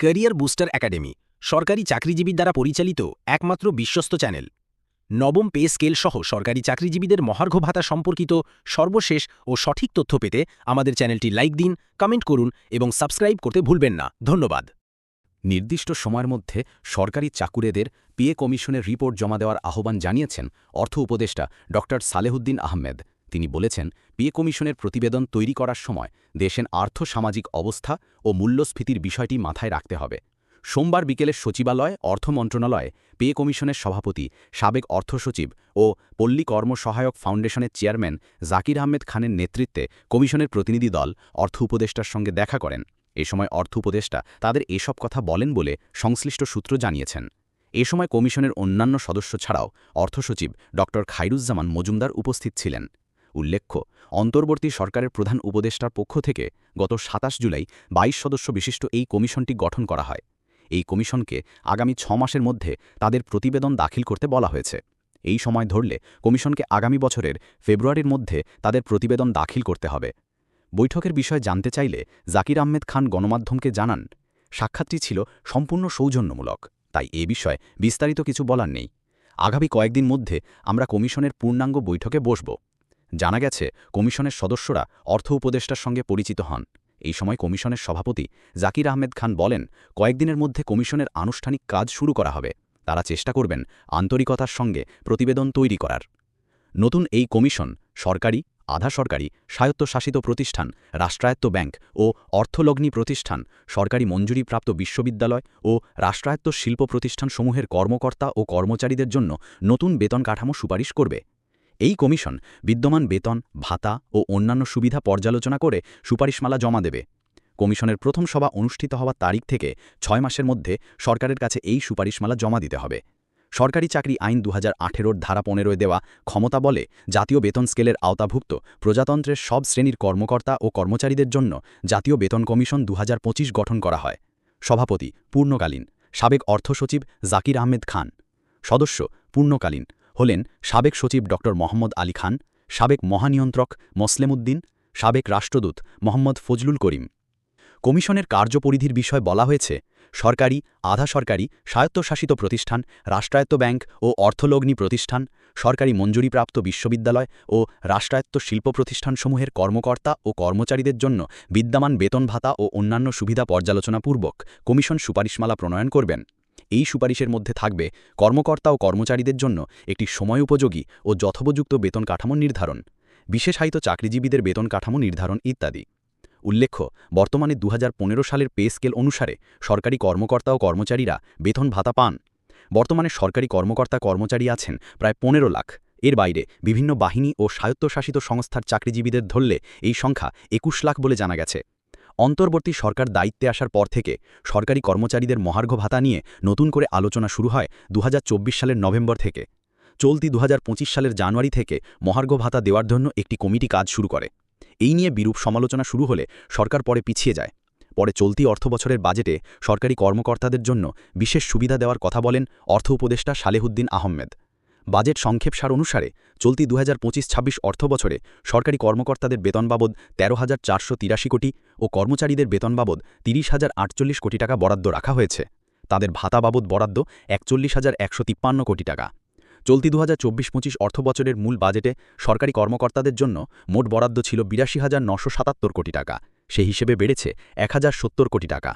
Career booster academy, সরকারি চাকরিজীবীর দ্বারা পরিচালিত একমাত্র বিশ্বস্ত চ্যানেল। নবম পে স্কেল সহ সরকারি চাকরিজীবীদের মহার্ঘ ভাতা সম্পর্কিত সর্বশেষ ও সঠিক তথ্য পেতে আমাদের চ্যানেলটি লাইক দিন, কমেন্ট করুন এবং সাবস্ক্রাইব করতে ভুলবেন না। ধন্যবাদ। নির্দিষ্ট সময়ের মধ্যে সরকারি চাকুরেদের পিএ কমিশনের রিপোর্ট জমা দেওয়ার আহ্বান জানিয়েছেন অর্থ উপদেষ্টা ড সালেহুদ্দিন আহমেদ। তিনি বলেছেন পিএ কমিশনের প্রতিবেদন তৈরি করার সময় দেশের আর্থসামাজিক অবস্থা ও মূল্যস্ফীতির বিষয়টি মাথায় রাখতে হবে। সোমবার বিকেলে সচিবালয়, অর্থ মন্ত্রণালয়ে পে কমিশনের সভাপতি, সাবেক অর্থ সচিব ও পল্লী কর্ম সহায়ক ফাউন্ডেশনের চেয়ারম্যান জাকির আহমেদ খানের নেতৃত্বে কমিশনের প্রতিনিধি দল অর্থ উপদেষ্টার সঙ্গে দেখা করেন। এ সময় অর্থ উপদেষ্টা তাদের এসব কথা বলেন বলে সংশ্লিষ্ট সূত্র জানিয়েছেন। এ সময় কমিশনের অন্যান্য সদস্য ছাড়াও অর্থসচিব ড খাইরুজ্জামান মজুমদার উপস্থিত ছিলেন। উল্লেখ্য, অন্তর্বর্তী সরকারের প্রধান উপদেষ্টার পক্ষ থেকে গত সাতাশ জুলাই ২২ সদস্য বিশিষ্ট এই কমিশনটি গঠন করা হয়। এই কমিশনকে আগামী ছ মাসের মধ্যে তাদের প্রতিবেদন দাখিল করতে বলা হয়েছে। এই সময় ধরলে কমিশনকে আগামী বছরের ফেব্রুয়ারির মধ্যে তাদের প্রতিবেদন দাখিল করতে হবে। বৈঠকের বিষয় জানতে চাইলে জাকির আহমেদ খান গণমাধ্যমকে জানান, সাক্ষাৎটি ছিল সম্পূর্ণ সৌজন্যমূলক, তাই এ বিষয়ে বিস্তারিত কিছু বলার নেই। আগামী কয়েকদিন মধ্যে আমরা কমিশনের পূর্ণাঙ্গ বৈঠকে বসব। জানা গেছে, কমিশনের সদস্যরা অর্থ উপদেষ্টার সঙ্গে পরিচিত হন। এই সময় কমিশনের সভাপতি জাকির আহমেদ খান বলেন, কয়েকদিনের মধ্যে কমিশনের আনুষ্ঠানিক কাজ শুরু করা হবে। তারা চেষ্টা করবেন আন্তরিকতার সঙ্গে প্রতিবেদন তৈরি করার। নতুন এই কমিশন সরকারি, আধা সরকারি, স্বায়ত্তশাসিত প্রতিষ্ঠান, রাষ্ট্রায়ত্ত ব্যাংক ও অর্থলগ্নি প্রতিষ্ঠান, সরকারি মঞ্জুরিপ্রাপ্ত বিশ্ববিদ্যালয় ও রাষ্ট্রায়ত্ত শিল্প প্রতিষ্ঠানসমূহের কর্মকর্তা ও কর্মচারীদের জন্য নতুন বেতন কাঠামো সুপারিশ করবে। এই কমিশন বিদ্যমান বেতন, ভাতা ও অন্যান্য সুবিধা পর্যালোচনা করে সুপারিশমালা জমা দেবে। কমিশনের প্রথম সভা অনুষ্ঠিত হওয়ার তারিখ থেকে ছয় মাসের মধ্যে সরকারের কাছে এই সুপারিশমালা জমা দিতে হবে। সরকারি চাকরি আইন দু হাজার ধারা পনেরোয় দেওয়া ক্ষমতা বলে জাতীয় বেতন স্কেলের আওতাভুক্ত প্রজাতন্ত্রের সব শ্রেণির কর্মকর্তা ও কর্মচারীদের জন্য জাতীয় বেতন কমিশন দু হাজার পঁচিশ গঠন করা হয়। সভাপতি পূর্ণকালীন। সাবেক অর্থসচিব জাকির আহমেদ খান। সদস্য পূর্ণকালীন। হলেন সাবেক সচিব ড. মোহাম্মদ আলী খান, সাবেক মহানিয়ন্ত্রক মসলেমউদ্দিন, সাবেক রাষ্ট্রদূত মোহাম্মদ ফজলুল করিম। কমিশনের কার্যপরিধির বিষয় বলা হয়েছে, সরকারি, আধা সরকারি, স্বায়ত্তশাসিত প্রতিষ্ঠান, রাষ্ট্রায়ত্ত ব্যাংক ও অর্থলগ্নি প্রতিষ্ঠান, সরকারি মঞ্জুরিপ্রাপ্ত বিশ্ববিদ্যালয় ও রাষ্ট্রায়ত্ত শিল্প প্রতিষ্ঠানসমূহের কর্মকর্তা ও কর্মচারীদের জন্য বিদ্যমান বেতন ভাতা ও অন্যান্য সুবিধা পর্যালোচনাপূর্বক কমিশন সুপারিশমালা প্রণয়ন করবেন। এই সুপারিশের মধ্যে থাকবে কর্মকর্তা ও কর্মচারীদের জন্য একটি সময় উপযোগী ও যথোপযুক্ত বেতন কাঠামো নির্ধারণ, বিশেষায়িত চাকরিজীবীদের বেতন কাঠামো নির্ধারণ ইত্যাদি। উল্লেখ্য, বর্তমানে দু হাজার পনেরো সালের পে স্কেল অনুসারে সরকারি কর্মকর্তা ও কর্মচারীরা বেতন ভাতা পান। বর্তমানে সরকারি কর্মকর্তা কর্মচারী আছেন প্রায় পনেরো লাখ। এর বাইরে বিভিন্ন বাহিনী ও স্বায়ত্তশাসিত সংস্থার চাকরিজীবীদের ধরলে এই সংখ্যা একুশ লাখ বলে জানা গেছে। অন্তর্বর্তী সরকার দায়িত্বে আসার পর থেকে সরকারি কর্মচারীদের মহার্ঘ ভাতা নিয়ে নতুন করে আলোচনা শুরু হয় দু হাজার চব্বিশ সালের নভেম্বর থেকে। চলতি দু হাজার পঁচিশ সালের জানুয়ারি থেকে মহার্ঘ ভাতা দেওয়ার জন্য একটি কমিটি কাজ শুরু করে। এই নিয়ে বিরূপ সমালোচনা শুরু হলে সরকার পরে পিছিয়ে যায়। পরে চলতি অর্থবছরের বাজেটে সরকারি কর্মকর্তাদের জন্য বিশেষ সুবিধা দেওয়ার কথা বলেন অর্থ উপদেষ্টা সালেহুদ্দিন আহমেদ। বাজেট সংক্ষেপসার অনুসারে চলতি দু হাজার পঁচিশ ছাব্বিশ অর্থবছরে সরকারি কর্মকর্তাদের বেতন বাবদ তেরো হাজার চারশো তিরাশি কোটি ও কর্মচারীদের বেতন বাবদ তিরিশ হাজার আটচল্লিশ কোটি টাকা বরাদ্দ রাখা হয়েছে। তাদের ভাতা বাবদ বরাদ্দ একচল্লিশ হাজার একশো তিপ্পান্ন কোটি টাকা। চলতি দু হাজার চব্বিশ পঁচিশ অর্থবছরের মূল বাজেটে সরকারি কর্মকর্তাদের জন্য মোট বরাদ্দ ছিল বিরাশি হাজার নশো সাতাত্তর কোটি টাকা। সে হিসেবে বেড়েছে এক হাজার সত্তর কোটি টাকা।